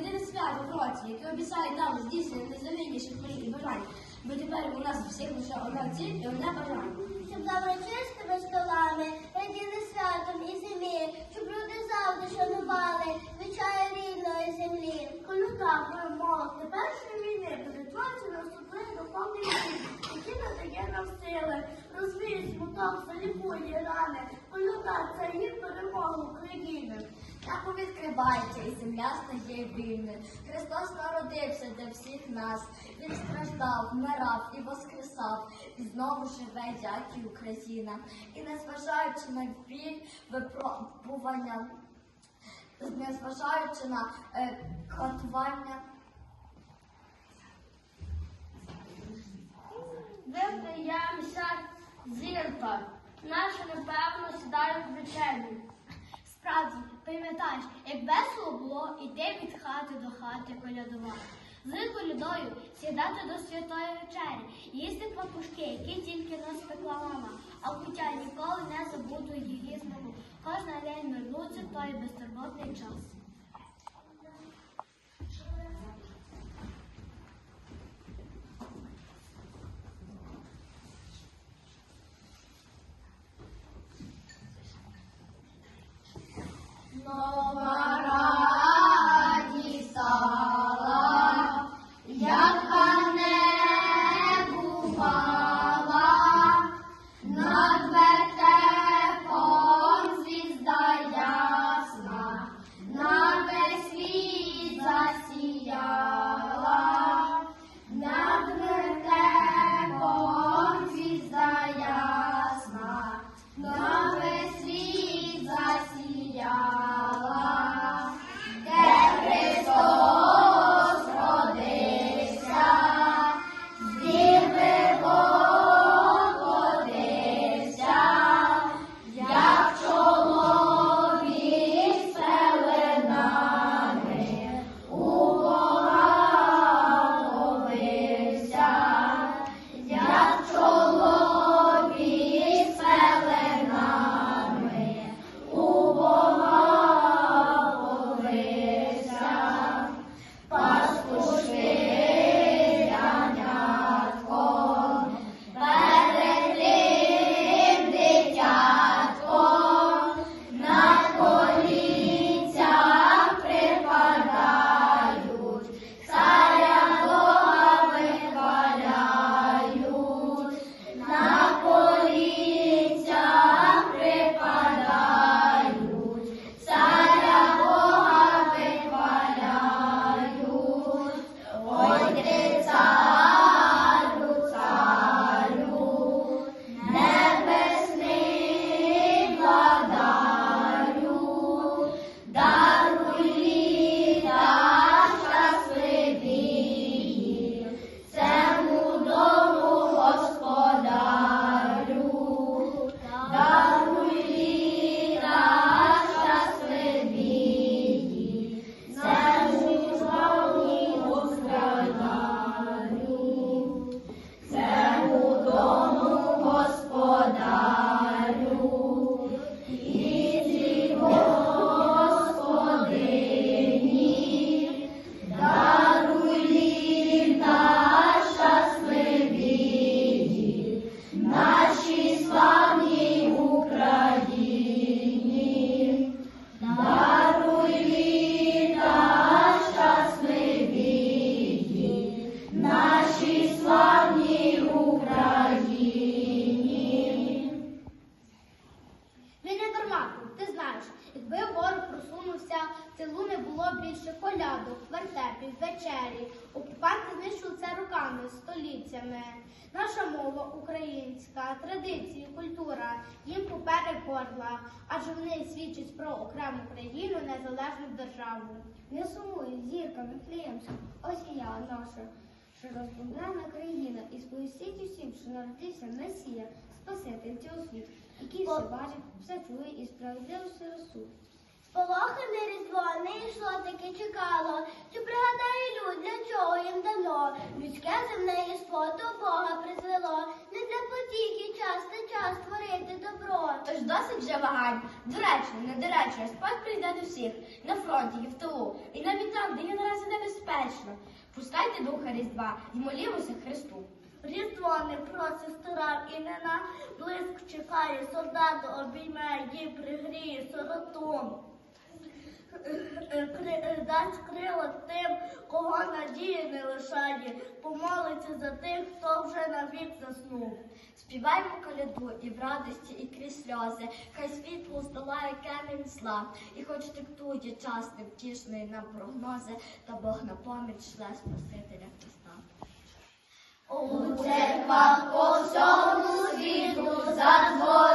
єдине свято в році, яке обіцяє нам здійснення найзамінніших мрій і бажань. Бо тепер у нас всіх лише одна ціль і одне бажання. Щоб доброчистими столами, раділи святом і зимі, щоб люди завжди шанували звичаю рідної землі. Коли так перемог першої війни перетворюється на вступний духовний світ, який надає нам сили, розвіє смуток, залікує рани. Коли так це їм. Так відкривається і земля стає вільною. Христос народився для всіх нас. Він страждав, вмирав і воскресав, і знову живе, як і Україна. І незважаючи на біль, випробування, незважаючи на е, катування, Виприяємося зірка. Наші, напевно, сідають в вечері. Справді, пам'ятаєш, як весело було іти від хати до хати колядувати. З колядою сідати до святої вечері, їсти папушки, які тільки нас пекла мама, а хоча ніколи не забуду її знову. Кожна день вернуться той безтурботний час. Колядок, вечері. Окупанти знищили це роками, століттями. Наша мова українська, традиції, культура їм поперед горла, адже вони свідчать про окрему країну, незалежну державу. Не сумуй, зірка Вифлеємська, ось і я наша, що розбомблена країна, і сповістить усім, що народився Месія, Спаситель цього світу, який все бачить, все чує і справедливо все розсудить. Полохане різдво не йшло, таки чекало, чи пригадає люд, для чого їм дано. Людське земне єство до Бога призвело, не для потіки час та час творити добро. Тож досить вже вагань. Доречно, недоречно, спад прийде до всіх. На фронті і в тилу. І навіть там, де є наразі небезпечно. Пускайте духа Різдва і молімося Христу. Різдво не просить стара і не на блиск чекає, солдату обійме, їй пригріє сироту. Кри- Дасть крила тим, кого надії не лишає, помолиться за тих, хто вже навік заснув. Співаємо коляду і в радості, і крізь сльози, хай світло здолає камінь зла, і хоч диктує час невтішний нам прогнози, та Бог на поміч шле Спасителя Христа. У церквах по всьому світу задзвонили